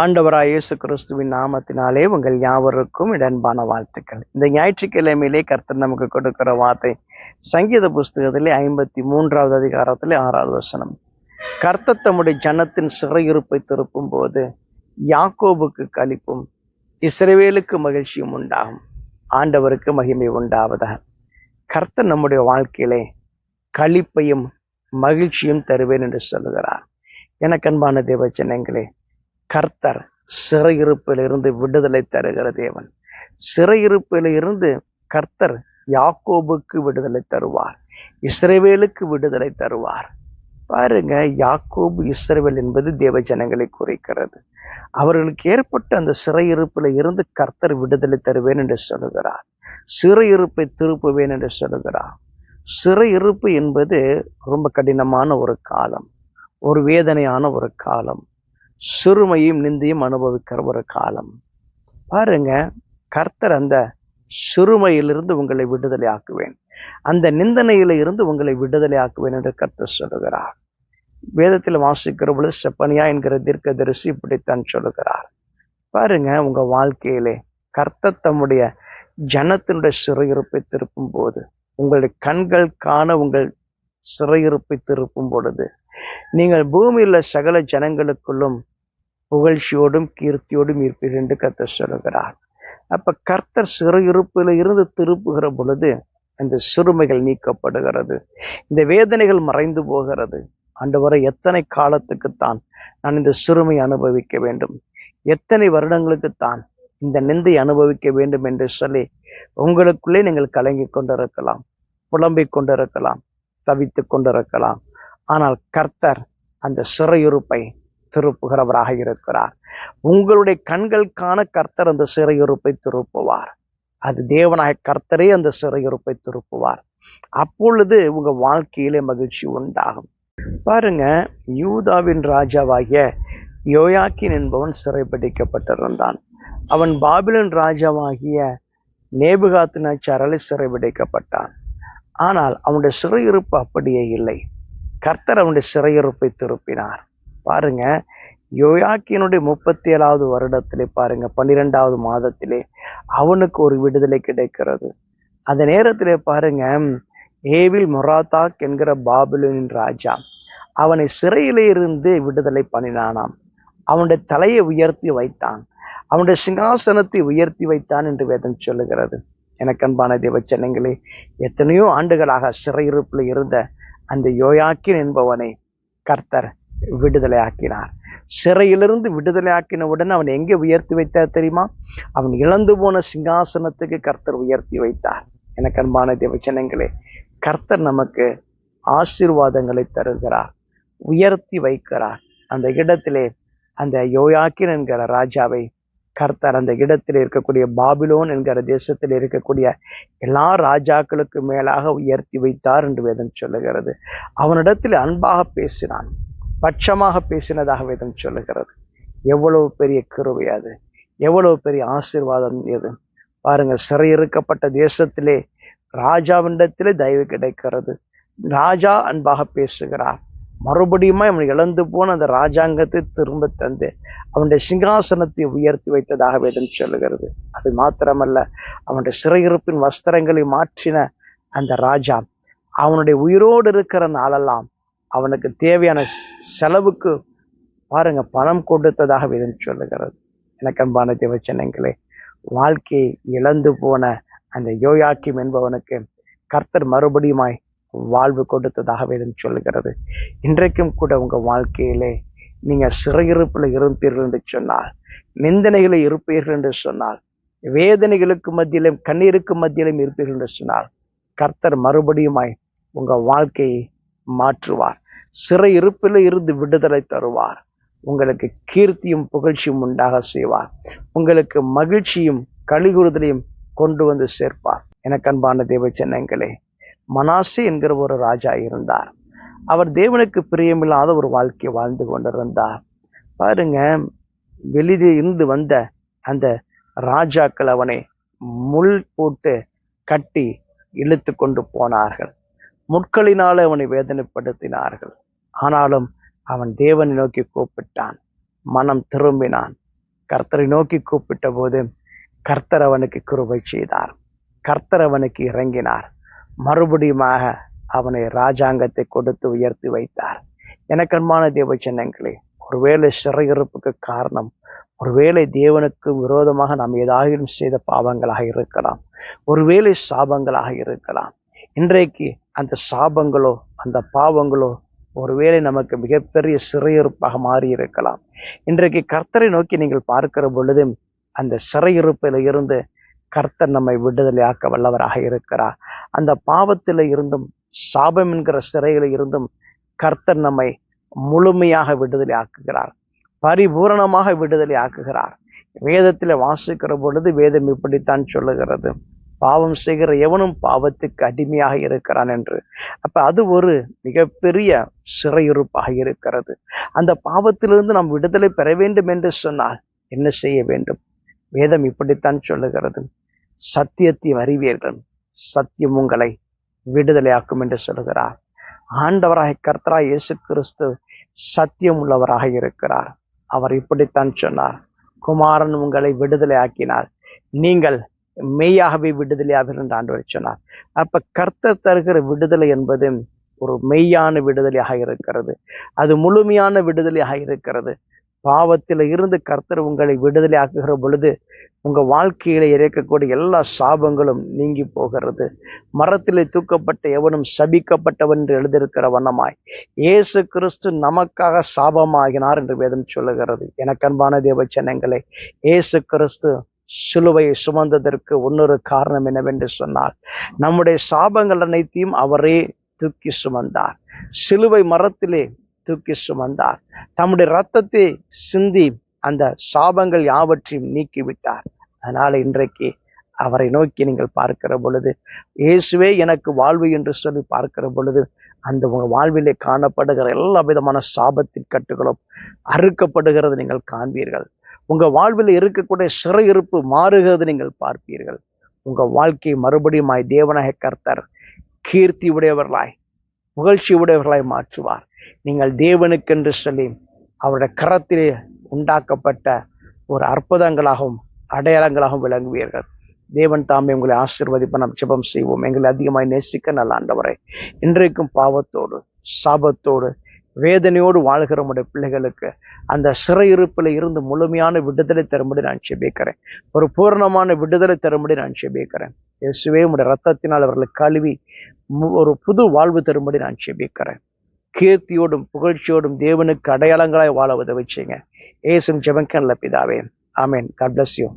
ஆண்டவராய் இயேசு கிறிஸ்துவின் நாமத்தினாலே உங்கள் யாவருக்கும் இடன்பான வாழ்த்துக்கள். இந்த ஞாயிற்றுக்கிழமையிலே கர்த்தர் நமக்கு கொடுக்கிற வார்த்தை சங்கீத புஸ்தகத்திலே ஐம்பத்தி மூன்றாவது அதிகாரத்திலே ஆறாவது வசனம். கர்த்தர் தம்முடைய ஜனத்தின் சிறையிருப்பை திருப்பும் போது யாக்கோபுக்கு கழிப்பும் இஸ்ரேவேலுக்கு மகிழ்ச்சியும் உண்டாகும். ஆண்டவருக்கு மகிமை உண்டாவதாக. கர்த்தர் நம்முடைய வாழ்க்கையிலே களிப்பையும் மகிழ்ச்சியும் தருவேன் என்று சொல்லுகிறார். எனக்கு அன்பான தேவ ஜனங்களே கர்த்தர் சிறையிருப்பில் இருந்து விடுதலை தருகிற தேவன். சிறையிருப்பில் இருந்து கர்த்தர் யாக்கோபுக்கு விடுதலை தருவார். இஸ்ரேவேலுக்கு விடுதலை தருவார். பாருங்க யாக்கோபு இஸ்ரேவேல் என்பது தேவ ஜனங்களை குறிக்கிறது. அவர்களுக்கு ஏற்பட்ட அந்த சிறையிருப்பில் இருந்து கர்த்தர் விடுதலை தருவேன் என்று சொல்லுகிறார். சிறையிருப்பை திருப்புவேன் என்று சொல்லுகிறார். சிறையிருப்பு என்பது ரொம்ப கடினமான ஒரு காலம். ஒரு வேதனையான ஒரு காலம். சிறுமையும் நிந்தையும் அனுபவிக்கிற ஒரு காலம். பாருங்க கர்த்தர் அந்த சிறுமையிலிருந்து உங்களை விடுதலை ஆக்குவேன். அந்த நிந்தனையில இருந்து உங்களை விடுதலை ஆக்குவேன் என்று கர்த்தர் சொல்லுகிறார். வேதத்தில் வாசிக்கிற பொழுது செப்பனியா என்கிற தீர்க்கதரிசி இப்படித்தான் சொல்லுகிறார். பாருங்க உங்க வாழ்க்கையிலே கர்த்தர் தம்முடைய ஜனத்தினுடைய சிறையிருப்பை திருப்பும் போது உங்களுடைய கண்கள் காண உங்கள் சிறையிருப்பை திருப்பும் பொழுது நீங்கள் பூமியில் சகல ஜனங்களுக்குள்ளும் புகழ்ச்சியோடும் கீர்த்தியோடும் இருப்பீர்கள் என்று கர்த்தர் சொல்லுகிறார். அப்ப கர்த்தர் சிறு இருப்பில் இருந்து திருப்புகிற பொழுது அந்த சிறுமைகள் நீக்கப்படுகிறது. இந்த வேதனைகள் மறைந்து போகிறது. ஆண்டவரை எத்தனை காலத்துக்குத்தான் நான் இந்த சிறுமை அனுபவிக்க வேண்டும்? எத்தனை வருடங்களுக்குத்தான் இந்த நிந்தை அனுபவிக்க வேண்டும் என்று சொல்லி உங்களுக்குள்ளே நீங்கள் கலங்கி கொண்டிருக்கலாம் புலம்பிக் கொண்டிருக்கலாம் தவித்து கொண்டிருக்கலாம். ஆனால் கர்த்தர் அந்த சிறையுறுப்பை திருப்புகிறவராக இருக்கிறார். உங்களுடைய கண்கள் காண கர்த்தர் அந்த சிறையுறுப்பை திருப்புவார். அது தேவனாக கர்த்தரே அந்த சிறையுறுப்பை திருப்புவார். அப்பொழுது உங்க வாழ்க்கையிலே மகிழ்ச்சி உண்டாகும். பாருங்க யூதாவின் ராஜாவாகிய யோயாக்கின் என்பவன் சிறைபிடிக்கப்பட்டிருந்தான். அவன் பாபிலன் ராஜாவாகிய நேபுகாத்து நச்சாராலே சிறைபிடிக்கப்பட்டான். ஆனால் அவனுடைய சிறையிருப்பு அப்படியே இல்லை. கர்த்தர் அவனுடைய சிறையிருப்பை திருப்பினார். பாருங்க யோயாக்கியனுடைய முப்பத்தி ஏழாவது வருடத்திலே பாருங்க பன்னிரெண்டாவது மாதத்திலே அவனுக்கு ஒரு விடுதலை கிடைக்கிறது. அந்த நேரத்திலே பாருங்க ஏவில் மொராத்தாக் என்கிற பாபிலோனின் ராஜா அவனை சிறையிலே இருந்து விடுதலை பண்ணினானாம். அவனுடைய தலையை உயர்த்தி வைத்தான். அவனுடைய சிங்காசனத்தை உயர்த்தி வைத்தான் என்று வேதம் சொல்லுகிறது. எனக்கு அன்பான தேவச்சனங்களே எத்தனையோ ஆண்டுகளாக சிறையிருப்பில் இருந்த அந்த யோயாக்கின் என்பவனை கர்த்தர் விடுதலை ஆக்கினார் சிறையிலிருந்து விடுதலை ஆக்கினவுடன் அவன் எங்கே உயர்த்தி வைத்தார் தெரியுமா? அவன் இழந்து போன சிங்காசனத்துக்கு கர்த்தர் உயர்த்தி வைத்தார். எனக்கு அன்பான தேவச்சனங்களே கர்த்தர் நமக்கு ஆசீர்வாதங்களை தருகிறார் உயர்த்தி வைக்கிறார். அந்த இடத்திலே அந்த யோயாக்கின் என்கிற ராஜாவை கர்த்தர் அந்த இடத்தில் இருக்கக்கூடிய பாபிலோன் என்கிற தேசத்தில் இருக்கக்கூடிய எல்லா ராஜாக்களுக்கு மேலாக உயர்த்தி வைத்தார் என்று வேதம் சொல்லுகிறது. அவனிடத்தில் அன்பாக பேசினான். பட்சமாக பேசினதாக வேதம் சொல்லுகிறது. எவ்வளவு பெரிய கிருவை அது. எவ்வளவு பெரிய ஆசீர்வாதம் இது. பாருங்க சிறையிருக்கப்பட்ட தேசத்திலே ராஜாவினிடத்திலே தயவு கிடைக்கிறது. ராஜா அன்பாக பேசுகிறார். மறுபடியும் அவன் இழந்து போன அந்த ராஜாங்கத்தை திரும்ப தந்து அவனுடைய சிங்காசனத்தை உயர்த்தி வைத்ததாக வேதம் சொல்லுகிறது. அது மாத்திரமல்ல அவனுடைய சிறையிருப்பின் வஸ்திரங்களை மாற்றின அந்த ராஜா அவனுடைய உயிரோடு இருக்கிற நாளெல்லாம் அவனுக்கு தேவையான செலவுக்கு பாருங்க பணம் கொடுத்ததாக வேதம் சொல்லுகிறது. எனக்கு அன்பான தேவச்சனங்களே வாழ்க்கையை இழந்து போன அந்த யோயாக்கியம் என்பவனுக்கு கர்த்தர் மறுபடியுமாய் வாழ்வு கொடுத்ததாக வேதம் சொல்லுகிறது. இன்றைக்கும் கூட உங்கள் வாழ்க்கையிலே நீங்கள் சிறையிருப்பில் இருப்பீர்கள் என்று சொன்னால் நிந்தனைகளை இருப்பீர்கள் என்று சொன்னால் வேதனைகளுக்கு மத்தியிலும் கண்ணீருக்கு மத்தியிலும் இருப்பீர்கள் என்று சொன்னால் கர்த்தர் மறுபடியுமாய் உங்கள் வாழ்க்கையை மாற்றுவார். சிறை இருப்பில் இருந்து விடுதலை தருவார். உங்களுக்கு கீர்த்தியும் புகழ்ச்சியும் உண்டாக செய்வார். உங்களுக்கு மகிழ்ச்சியும் கழிகுறுதலையும் கொண்டு வந்து சேர்ப்பார். எனக்கு அன்பான தேவ சின்னங்களே மனாசே என்கிற ஒரு ராஜா இருந்தார். அவர் தேவனுக்கு பிரியமில்லாத ஒரு வாழ்க்கையை வாழ்ந்து கொண்டிருந்தார். பாருங்க வெளியே இருந்து வந்த அந்த ராஜாக்கள் அவனை முள் போட்டு கட்டி இழுத்து கொண்டு போனார்கள். முட்களினால் அவனை வேதனைப்படுத்தினார்கள். ஆனாலும் அவன் தேவனை நோக்கி கூப்பிட்டான். மனம் திரும்பினான். கர்த்தரை நோக்கி கூப்பிட்ட போது கர்த்தர் அவனுக்கு கிருபை செய்தார். கர்த்தர் அவனுக்கு இறங்கினார். மறுபடியுமாக அவனை ராஜாங்கத்தை கொடுத்து உயர்த்தி வைத்தார். எனக்கன்பான தேவ சின்னங்களே ஒருவேளை சிறையிருப்புக்கு காரணம் ஒருவேளை தேவனுக்கு விரோதமாக நாம் ஏதாவது செய்த பாவங்களாக இருக்கலாம் ஒருவேளை சாபங்களாக இருக்கலாம். இன்றைக்கு அந்த சாபங்களோ அந்த பாவங்களோ ஒருவேளை நமக்கு மிகப்பெரிய சிறையிருப்பாக மாறி இருக்கலாம். இன்றைக்கு கர்த்தரை நோக்கி நீங்கள் பார்க்கிற பொழுது அந்த சிறையிருப்பில் இருந்து கர்த்தர் நம்மை விடுதலையாக்க வல்லவராக இருக்கிறார். அந்த பாவத்தில் இருந்தும் சாபம் என்கிற சிறையில் இருந்தும் கர்த்தர் நம்மை முழுமையாக விடுதலை ஆக்குகிறார் பரிபூரணமாக விடுதலை ஆக்குகிறார் வேதத்தில் வாசிக்கிற பொழுது வேதம் இப்படித்தான் சொல்லுகிறது. பாவம் செய்கிற எவனும் பாவத்துக்கு அடிமையாக இருக்கிறான் என்று. அப்ப அது ஒரு மிகப்பெரிய சிறையிருப்பாக இருக்கிறது. அந்த பாவத்திலிருந்து நாம் விடுதலை பெற வேண்டும் என்று சொன்னால் என்ன செய்ய வேண்டும்? வேதம் இப்படித்தான் சொல்லுகிறது. சத்தியத்தை அறிவீர்கள். சத்தியம் உங்களை விடுதலையாக்கும் என்று சொல்லுகிறார். ஆண்டவராக கர்த்தரா இயேசு கிறிஸ்து சத்தியம் உள்ளவராக இருக்கிறார். அவர் இப்படித்தான் சொன்னார். குமாரன் உங்களை விடுதலை ஆக்கினார் நீங்கள் மெய்யாகவே விடுதலையாவீர்கள் என்று ஆண்டவர் சொன்னார். அப்ப கர்த்தர் தருகிற விடுதலை என்பது ஒரு மெய்யான விடுதலையாக இருக்கிறது. அது முழுமையான விடுதலையாக இருக்கிறது. பாவத்தில் இருந்து கர்த்தர் உங்களை விடுதலை ஆக்குகிற பொழுது உங்கள் வாழ்க்கையில் இறைக்கக்கூடிய எல்லா சாபங்களும் நீங்கி போகிறது. மரத்தில் தூக்கப்பட்ட எவனும் சபிக்கப்பட்டவன் என்று எழுதியிருக்கிற வண்ணமாய் இயேசு கிறிஸ்து நமக்காக சாபமாகினார் என்று வேதம் சொல்லுகிறது. எனக்கு அன்பான தேவ இயேசு கிறிஸ்து சிலுவையை சுமந்ததற்கு இன்னொரு காரணம் என்னவென்று சொன்னார் நம்முடைய சாபங்கள் அனைத்தையும் அவரே தூக்கி சுமந்தார். சிலுவை மரத்திலே தூக்கி சுமந்தார் தம்முடைய ரத்தத்தை சிந்தி அந்த சாபங்கள் யாவற்றையும் நீக்கிவிட்டார். அதனால இன்றைக்கு அவரை நோக்கி நீங்கள் பார்க்கிற பொழுது இயேசுவே எனக்கு வாழ்வு என்று சொல்லி பார்க்கிற பொழுது அந்த உங்க வாழ்விலே காணப்படுகிற எல்லா விதமான சாபத்தின் கட்டுகளும் அறுக்கப்படுகிறது நீங்கள் காண்பீர்கள். உங்க வாழ்வில் இருக்கக்கூடிய சிறையிருப்பு மாறுகிறது நீங்கள் பார்ப்பீர்கள். உங்க வாழ்க்கை மறுபடியும் தேவனாக கர்த்தர் கீர்த்தி உடையவர்களாய் புகழ்ச்சி உடையவர்களாய் மாற்றுவார். நீங்கள் தேவனுக்கென்று சொல்லி அவருடைய கரத்திலே உண்டாக்கப்பட்ட ஒரு அற்புதங்களாகவும் அடையாளங்களாகவும் விளங்குவீர்கள். தேவன் தாமே உங்களை ஆசீர்வதிப்ப நாம் ஜெபம் செய்வோம். எங்களை அதிகமாய் நேசிக்க நல்ல ஆண்டவரை இன்றைக்கும் பாவத்தோடு சாபத்தோடு வேதனையோடு வாழ்கிற உடைய பிள்ளைகளுக்கு அந்த சிறையிருப்பில் இருந்து முழுமையான விடுதலை தரும்படி நான் செபிக்கிறேன் ஒரு பூர்ணமான விடுதலை தரும்படி நான் செபிக்கிறேன் இயேசுவே உடைய ரத்தத்தினால் அவர்களை கழுவி மு- ஒரு புது வாழ்வு தரும்படி நான் செபிக்கிறேன் கீர்த்தியோடும் புகழ்ச்சியோடும் தேவனுக்கு அடையாளங்களாய் வாழ உதவி செய்யுங்க ஏசும் ஜெபங்கன்ல பிதாவே. ஆமேன். God bless you